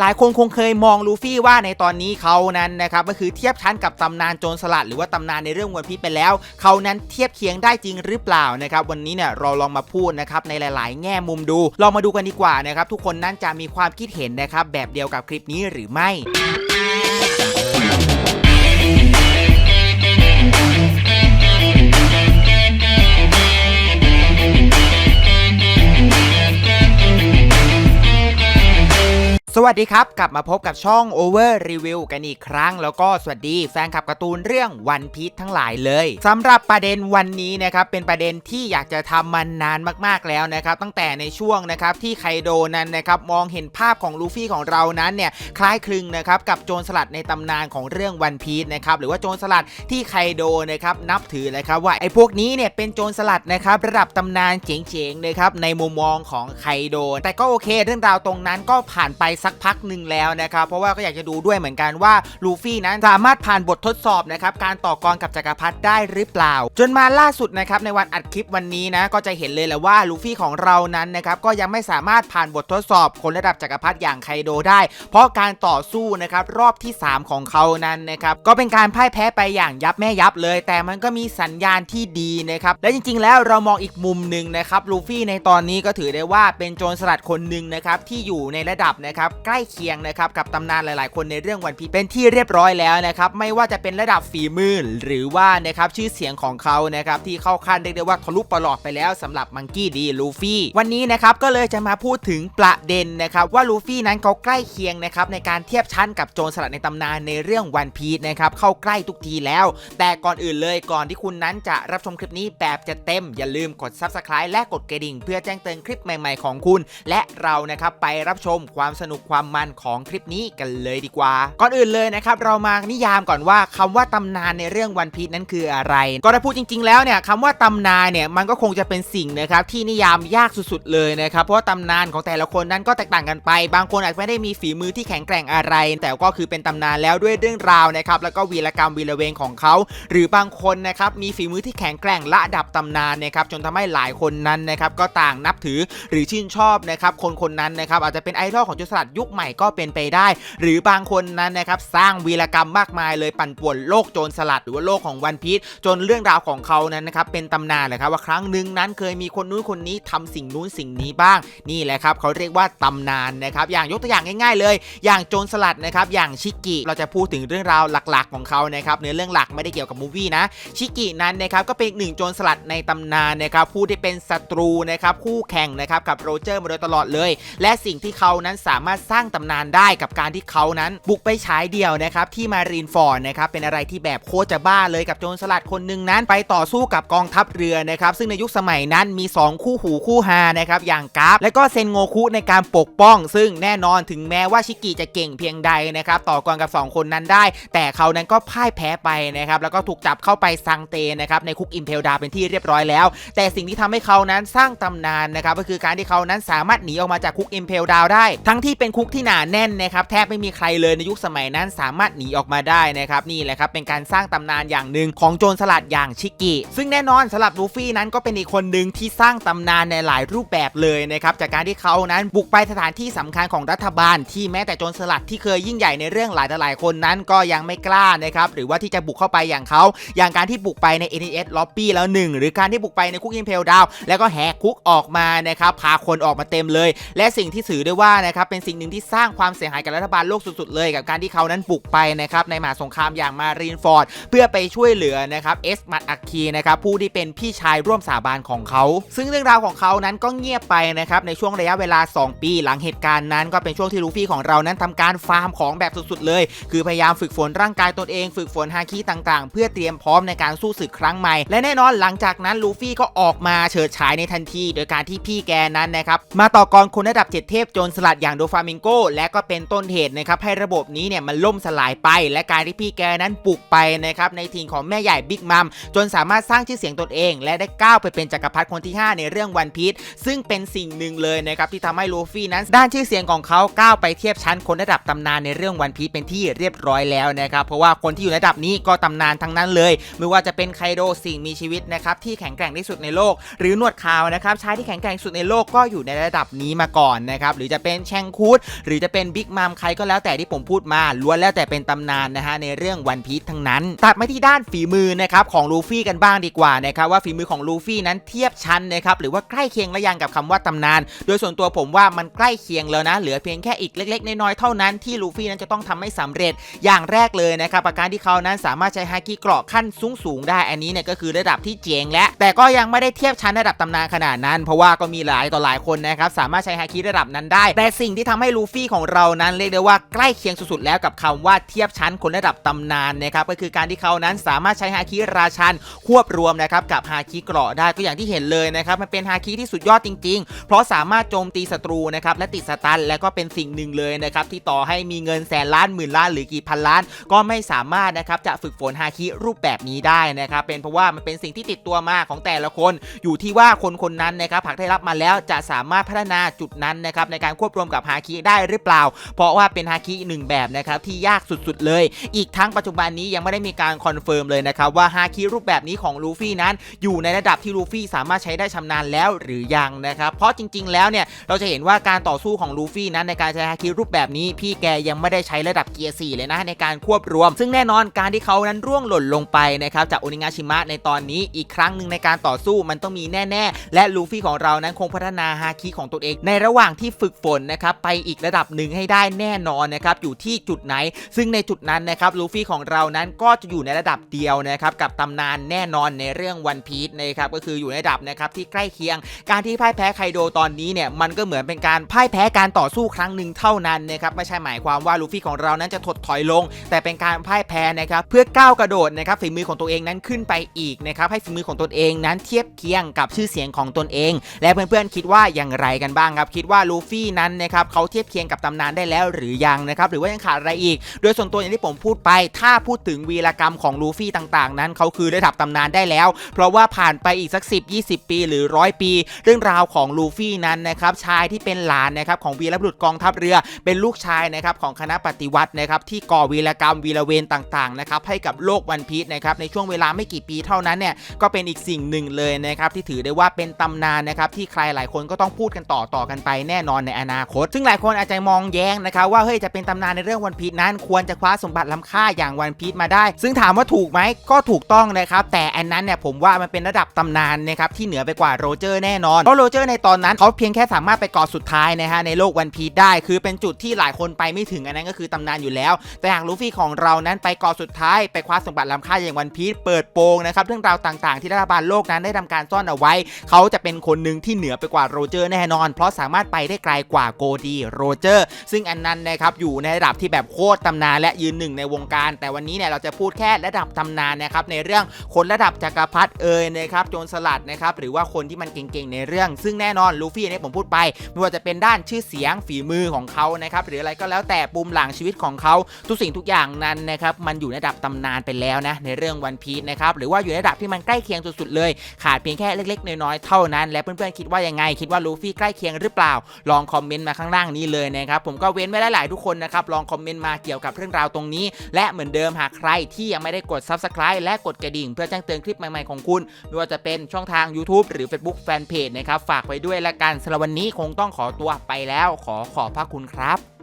หลายคนคงเคยมองลูฟี่ว่าในตอนนี้เขานั้นนะครับก็คือเทียบชั้นกับตำนานโจรสลัด หรือว่าตำนานในเรื่องวันพีไปแล้ว เขานั้นเทียบเคียงได้จริงหรือเปล่านะครับวันนี้เนี่ยเราลองมาพูดนะครับในหลาย ๆ แง่มุมดู ลองมาดูกันดีกว่านะครับทุกคนนั้นจะมีความคิดเห็นนะครับแบบเดียวกับคลิปนี้หรือไม่ สวัสดีครับ กลับมาพบกับช่อง Over Review กันอีกครั้ง แล้วก็สวัสดีแฟนคลับการ์ตูนเรื่องวันพี e ทั้งหลายเลยสำหรับประเด็นวันนี้นะครับเป็นประเด็นที่อยากจะทำมานานมากๆแล้วนะครับตั้งแต่ในช่วงนะครับที่ไคโดนั้นนะครับมองเห็นภาพของลูฟี่ของเรานั้นเนี่ยคล้ายคลึงนะครับกับโจรสลัดในตำนานของเรื่องวันพี e นะครับหรือว่าโจรสลัดที่ไคโดนะครับนับถือนะครับว่าไอ้พวกนี้เนี่ยเป็นโจรสลัดนะครับระดับตำนานเจ๋งๆนะครับในมุมมองของไคโด แต่ก็โอเค เรื่องราวตรงนั้นก็ผ่านไปสักพักหนึ่งแล้วนะครับเพราะว่าก็อยากจะดูด้วยเหมือนกันว่าลูฟี่นั้นสามารถผ่านบททดสอบนะครับการต่อกรกับจักรพรรดิได้หรือเปล่า จนมาล่าสุดนะครับในวันอัดคลิปวันนี้นะก็จะเห็นเลยแหละว่าลูฟี่ของเรานั้นนะครับก็ยังไม่สามารถผ่านบททดสอบคนระดับจักรพรรดิอย่างไคโดได้ เพราะการต่อสู้นะครับรอบที่ 3 ของเขานั้นนะครับก็เป็นการพ่ายแพ้ไปอย่างยับแม่ยับเลย แต่มันก็มีสัญญาณที่ดีนะครับและจริง ๆ แล้วเรามองอีกมุมหนึ่งนะครับลูฟี่ในตอนนี้ก็ถือได้ว่าเป็นโจรสลัดคนหนึ่งนะครับที่อยู่ในระดับนะครับใกล้เคียงนะครับกับตำนานหลาย ๆ คนในเรื่องวันพีเป็นที่เรียบร้อยแล้วนะครับไม่ว่าจะเป็นระดับฝีมือหรือว่านะครับชื่อเสียงของเขานะครับที่เข้าขั้นเรียกได้ว่าทะลุปลอดไปแล้วสำหรับมังกี้ดีลูฟี่วันนี้นะครับก็เลยจะมาพูดถึงประเด็นนะครับว่าลูฟี่นั้นเขาใกล้เคียงนะครับในการเทียบชั้นกับโจรสลัดในตำนานในเรื่องวันพีนะครับเข้าใกล้ทุกทีแล้ว แต่ก่อนอื่นเลยก่อนที่คุณนั้นจะรับชมคลิปนี้แบบจะเต็มอย่าลืมกด Subscribe และกดกระดิ่ง เพื่อแจ้งเตือนคลิปใหม่ ๆ ของคุณ และเรานะครับไปรับชมความสนุกความมันของคลิปนี้กันเลยดีกว่า ก่อนอื่นเลยนะครับเรามานิยามก่อนว่าคำว่าตำนานในเรื่องวันพีชนั้นคืออะไร ก็ถ้าพูดจริง ๆ แล้วเนี่ยคำว่าตำนานเนี่ยมันก็คงจะเป็นสิ่งนะครับที่นิยามยากสุดๆเลยนะครับเพราะว่าตำนานของแต่ละคนนั้นก็แตกต่างกันไป บางคนอาจไม่ได้มีฝีมือที่แข็งแกร่งอะไร แต่ก็คือเป็นตำนานแล้วด้วยเรื่องราวนะครับแล้วก็วีรกรรมวีรเวงของเขา หรือบางคนนะครับมีฝีมือที่แข็งแกร่งระดับตำนานนะครับจนทำให้หลายคนนั้นนะครับก็ต่างนับถือหรือชื่นชอบนะครับคนคนนั้นนะครับอาจจะเป็นไอดอลของจรสลัดยุคใหม่ก็เป็นไปได้ หรือบางคนนั้นนะครับสร้างวีรกรรมมากมายเลยปั่นป่วนโลกโจรสลัดหรือว่าโลกของวันพีชจนเรื่องราวของเขานั้นนะครับเป็นตำนานเลยครับว่าครั้งหนึ่งนั้นเคยมีคนนู้นคนนี้ทำสิ่งนู้นสิ่งนี้บ้างนี่แหละครับเขาเรียกว่าตำนานนะครับอย่างยกตัวอย่างง่ายๆเลย อย่างโจรสลัดนะครับอย่างชิกิเราจะพูดถึงเรื่องราวหลักๆ ของเขานะครับเนื้อเรื่องหลักไม่ได้เกี่ยวกับมูวี่นะชิกินั้นนะครับก็เป็นหนึ่งโจรสลัดในตำนานนะครับผู้ที่เป็นศัตรูนะครับคู่แข่งนะครับกับโรเจอร์มาโดยตลอดเลย และสิ่งที่เขานั้นสามารถสร้างตำนานได้กับการที่เขานั้นบุกไปฉายเดี่ยวนะครับที่มารีนฟอร์ดนะครับเป็นอะไรที่แบบโคตรจะบ้าเลยกับโจรสลัดคนหนึ่งนั้น ไปต่อสู้กับกองทัพเรือนะครับซึ่งในยุคสมัยนั้นมี 2 คู่หูคู่ฮานะครับอย่างกราฟและก็เซนโงคุในการปกป้อง ซึ่งแน่นอนถึงแม้ว่าชิกิจะเก่งเพียงใดนะครับต่อกรกับ 2 คนนั้นได้ แต่เขานั้นก็พ่ายแพ้ไปนะครับแล้วก็ถูกจับเข้าไปซังเตนะครับในคุกอิมเพลดาเป็นที่เรียบร้อยแล้ว แต่สิ่งที่ทำให้เขานั้นสร้างตำนานนะครับก็คือการที่เขานั้นสามารถหนีออกมาจากคุกอิมเพลดาได้ ทั้งที่เป็นคุกที่หนาแน่นนะครับแทบไม่มีใครเลยในยุคสมัยนั้นสามารถหนีออกมาได้นะครับนี่แหละครับเป็นการสร้างตำนานอย่างหนึ่งของโจรสลัดอย่างชิกิซึ่งแน่นอนสำหรับลูฟี่นั้นก็เป็นอีกคนหนึ่งที่สร้างตำนานในหลายรูปแบบเลยนะครับจากการที่เขานั้นบุกไปสถานที่สำคัญของรัฐบาล ที่แม้แต่โจรสลัดที่เคยยิ่งใหญ่ในเรื่องหลายต่อหลายคนนั้นก็ยังไม่กล้านะครับหรือว่าที่จะบุกเข้าไปอย่างเขา อย่างการที่บุกไปใน NES Lobby แล้วหนึ่งหรือการที่บุกไปในคุกอิมเพลดาวแล้วก็แหกคุกออกมานะครับพาคนออกมาเต็มเลย และสิ่งที่ถือได้ว่านะครับเป็นสิ่งหนึ่งที่สร้างความเสียหายกับรัฐบาลโลกสุดๆเลย กับการที่เขานั้นบุกไปนะครับในมหาสงครามอย่างมารีนฟอร์ดเพื่อไปช่วยเหลือนะครับเอสมัดอักคีนะครับผู้ที่เป็นพี่ชายร่วมสาบานของเขา ซึ่งเรื่องราวของเขานั้นก็เงียบไปนะครับในช่วงระยะเวลา 2 ปี หลังเหตุการณ์นั้นก็เป็นช่วงที่ลูฟี่ของเรานั้นทำการฟาร์มของแบบสุดๆเลย คือพยายามฝึกฝนร่างกายตนเอง ฝึกฝนฮาคิต่างๆ เพื่อเตรียมพร้อมในการสู้ศึกครั้งใหม่ และแน่นอนหลังจากนั้นลูฟี่ก็ออกมาเฉิดฉายในทันที โดยการที่พี่แกนั้นนะครับมาต่อกรคนระดับเจ็ดเทพโจรสลัดอย่างโดฟามิงโกและก็เป็นต้นเหตุนะครับให้ระบบนี้เนี่ยมันล่มสลายไป และการที่พี่แกนั้นปลุกไปนะครับในทีมของแม่ใหญ่บิ๊กมัมจนสามารถสร้างชื่อเสียงตนเอง และได้ก้าวไปเป็นจักรพรรดิคนที่ 5 ในเรื่องวันพีชซึ่งเป็นสิ่งหนึ่งเลยนะครับที่ทำให้ลูฟี่นั้น ด้านชื่อเสียงของเขาก้าวไปเทียบชั้นคนระดับตำนานในเรื่องวันพีชเป็นที่เรียบร้อยแล้วนะครับเพราะว่าคนที่อยู่ในระดับนี้ก็ตำนานทั้งนั้นเลย ไม่ว่าจะเป็นไคโดสิ่งมีชีวิตนะครับที่แข็งแกร่งที่สุดในโลก หรือหนวดขาวนะครับชายที่แข็งแกร่งสุดในโลกก็อยู่ในระดับนี้มาก่อนนะครับหรือจะเป็นแชงคุดหรือจะเป็นบิ๊กมัมใครก็แล้วแต่ที่ผมพูดมาล้วนแล้วแต่เป็นตำนานนะฮะในเรื่องวันพีชทั้งนั้น ตัดมาที่ด้านฝีมือนะครับของลูฟี่กันบ้างดีกว่านะครับว่าฝีมือของลูฟี่นั้นเทียบชั้นนะครับหรือว่าใกล้เคียงระยังกับคำว่าตำนาน โดยส่วนตัวผมว่ามันใกล้เคียงแล้วนะเหลือเพียงแค่อีกเล็ก ๆ น้อยๆเท่านั้นที่ลูฟี่นั้นจะต้องทำให้สำเร็จอย่างแรกเลยนะครับประการที่เขานั้นสามารถใช้ฮากิเกราะขั้นสูงสูงได้อันนี้เนี่ยก็คือระดับที่เจ๋งและแต่ก็ยังไม่ได้เทียบชั้นระดับตำนานขนาดนั้น เพราะว่าก็มีหลายต่อหลายคนนะครับสามารถใช้ฮากิระดับนั้นได้ แต่สิ่งที่ทำให้ลูฟี่ของเรานั้นเรียกได้ว่าใกล้เคียงสุดๆแล้วกับคำว่าเทียบชั้นคนระดับตำนานนะครับก็คือการที่เขานั้นสามารถใช้ฮาคิราชันควบรวมนะครับกับฮาคิเกราะได้ก็อย่างที่เห็นเลยนะครับมันเป็นฮาคิที่สุดยอดจริง ๆ เพราะสามารถโจมตีศัตรูนะครับและติดสตันและก็เป็นสิ่งหนึ่งเลยนะครับที่ต่อให้มีเงินแสนล้านหมื่นล้านหรือกี่พันล้าน ก็ไม่สามารถนะครับจะฝึกฝนฮาคิรูปแบบนี้ได้นะครับเป็นเพราะว่ามันเป็นสิ่งที่ติดตัวมาของแต่ละคน อยู่ที่ว่าคนคนนั้นนะครับหากได้รับมาแล้วจะสามารถพัฒนาจุดนั้นนะครับในการควบรวมกับฮาคิได้หรือเปล่า เพราะว่าเป็นฮาคิหนึ่งแบบนะครับที่ยากสุดๆเลย อีกทั้งปัจจุบันนี้ยังไม่ได้มีการคอนเฟิร์มเลยนะครับว่าฮาคิรูปแบบนี้ของลูฟี่นั้น อยู่ในระดับที่ลูฟี่สามารถใช้ได้ชำนาญแล้วหรือยังนะครับเพราะจริง ๆ แล้วเนี่ยเราจะเห็นว่าการต่อสู้ของลูฟี่นั้นในการใช้ฮาคิรูปแบบนี้ พี่แกยังไม่ได้ใช้ระดับเกียร์4เลยนะในการควบรวม ซึ่งแน่นอนการที่เขานั้นร่วงหล่นลงไปนะครับจากโอนิงาชิมะในตอนนี้อีกครั้งหนึ่งในการต่อสู้มันต้องมีแน่ ๆ และลูฟี่ของเรานั้นคงพัฒนาฮาคิของตัวเองในระหว่างที่ฝึกฝนนะครับไปอีกระดับหนึ่งให้ได้แน่นอนนะครับอยู่ที่จุดไหน ซึ่งในจุดนั้นนะครับลูฟี่ของเรานั้นก็จะอยู่ในระดับเดียวนะครับกับตำนานแน่นอนในเรื่องวันพีชนะครับก็คืออยู่ในระดับนะครับที่ใกล้เคียง การที่พ่ายแพ้ไคโดตอนนี้เนี่ยมันก็เหมือนเป็นการพ่ายแพ้การต่อสู้ครั้งหนึ่งเท่านั้นนะครับไม่ใช่หมายความว่าลูฟี่ของเรานั้นจะถดถอยลง แต่เป็นการพ่ายแพ้นะครับเพื่อก้าวกระโดดนะครับฝีมือของตัวเองนั้นขึ้นไปอีกนะครับให้ฝีมือของตนเองนั้นเทียบเคียงกับชื่อเสียงของตนเอง และเพื่อนๆคิดว่าอย่างไรกันบ้างครับคิดว่าลูฟี่นั้นนะครับเขาเทียบเคียงกับตำนานได้แล้วหรือยังนะครับหรือว่ายังขาดอะไรอีก โดยส่วนตัวอย่างที่ผมพูดไป ถ้าพูดถึงวีรกรรมของลูฟี่ต่างๆ นั้นเขาคือระดับตำนานได้แล้ว เพราะว่าผ่านไปอีกสัก 10 20 ปีหรือร้อยปี เรื่องราวของลูฟี่นั้นนะครับชายที่เป็นหลานนะครับของวีรบุรุษกองทัพเรือ เป็นลูกชายนะครับของคณะปฏิวัตินะครับที่ก่อวีรกรรมวีรเวรต่างๆนะครับให้กับโลกวันพีชนะครับในช่วงเวลาไม่กี่ปีเท่านั้นเนี่ยก็เป็นอีกสิ่งหนึ่งเลยนะครับที่ถือได้ว่าเป็นตำนานนะครับที่ใครหลายคนก็ต้องพูดกันต่อต่อกันไปแน่นอนในอนาคต ซึ่งหลายคนอาจจะมองแย้งนะครับว่าเฮ้ยจะเป็นตำนานในเรื่องวันพีชนั้น ควรจะคว้าสมบัติล้ำค่าอย่างวันพีชมาได้ ซึ่งถามว่าถูกไหมก็ถูกต้องนะครับแต่อันนั้นเนี่ยผมว่ามันเป็นระดับตำนานนะครับที่เหนือไปกว่าโรเจอร์แน่นอนเพราะโรเจอร์ในตอนนั้นเขาเพียงแค่สามารถไปเกาะสุดท้ายนะฮะในโลกวันพีชได้ คือเป็นจุดที่หลายคนไปไม่ถึงอันนั้นก็คือตำนานอยู่แล้ว แต่หากลูฟี่ของเรานั้นไปเกาะสุดท้ายไปคว้าสมบัติล้ำค่าอย่างวันพีชเปิดโปงนะครับเรื่องราวต่างๆ ที่รัฐบาลโลกนั้นได้ทำการซ่อนเอาไว้ เขาจะเป็นคนหนึ่งที่เหนือไปกว่าโรเจอร์แน่นอน เพราะสามารถไปได้ไกลกว่าโกดีโรเจอร์ ซึ่งอันนั้นนะครับอยู่ในระดับที่แบบโคตรตำนานและยืนหนึ่งในวงการ แต่วันนี้เนี่ยเราจะพูดแค่ระดับตำนานนะครับในเรื่องคนระดับจักรพรรดิเอ่ยนะครับโจรสลัดนะครับหรือว่าคนที่มันเก่งๆในเรื่อง ซึ่งแน่นอนลูฟี่เนี่ยผมพูดไปไม่ว่าจะเป็นด้านชื่อเสียงฝีมือของเขานะครับหรืออะไรก็แล้วแต่ปุ่มหลังชีวิตของเขาทุกสิ่งทุกอย่างนั้นนะครับมันอยู่ในระดับตำนานไปแล้วนะในเรื่องวันพีชนะครับหรือว่าอยู่ในระดับที่มันใกล้เคียงสุดๆเลย ขาดเพียงแค่เล็กๆน้อยๆเท่านั้น และเพื่อนๆคิดว่ายังไงคิดว่าลูฟี่ใกล้เคียงหรือเปล่า ลองคอมเมนต์มาข้างล่างนี้เลยนะครับผมก็เว้นไว้หลายๆทุกคนนะครับลองคอมเมนต์มาเกี่ยวกับเรื่องราวตรงนี้ และเหมือนเดิมหากใครที่ยังไม่ได้กด Subscribe และกดกระดิ่ง เพื่อแจ้งเตือนคลิปใหม่ๆของคุณ ไม่ว่าจะเป็นช่องทาง YouTube หรือ Facebook Fanpage นะครับฝากไว้ด้วยละกันสำหรับวันนี้คงต้องขอตัวไปแล้ว ขอขอบพระคุณครับ